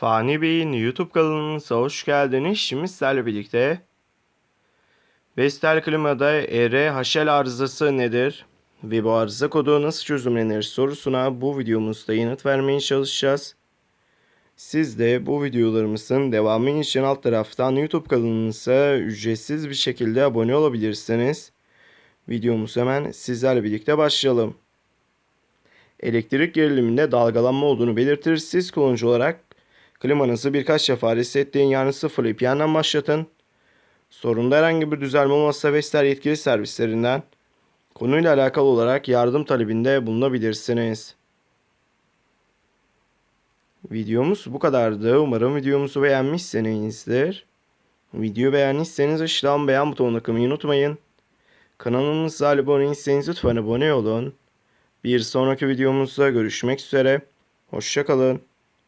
Fani Bey'in YouTube kanalımıza hoş geldiniz. Şimdi sizlerle birlikte Vestel Klima'da ERHL arızası nedir ve bu arıza kodu nasıl çözümlenir sorusuna bu videomuzda yanıt vermeye çalışacağız. Siz de bu videolarımızın devamı için alt taraftan YouTube kanalımıza ücretsiz bir şekilde abone olabilirsiniz. Videomuz hemen sizlerle birlikte başlayalım. Elektrik geriliminde dalgalanma olduğunu belirtir. Siz kullanıcı olarak klimanızı birkaç defa resetleyin yani sıfırlayıp yeniden başlatın. Sorunda herhangi bir düzelme olmazsa Vestel yetkili servislerinden konuyla alakalı olarak yardım talebinde bulunabilirsiniz. Videomuz bu kadardı. Umarım videomuzu beğenmişsinizdir. Videoyu beğendiyseniz aşağıdan beğen butonuna tıklamayı unutmayın. Kanalımıza abone değilseniz lütfen abone olun. Bir sonraki videomuzda görüşmek üzere. Hoşçakalın.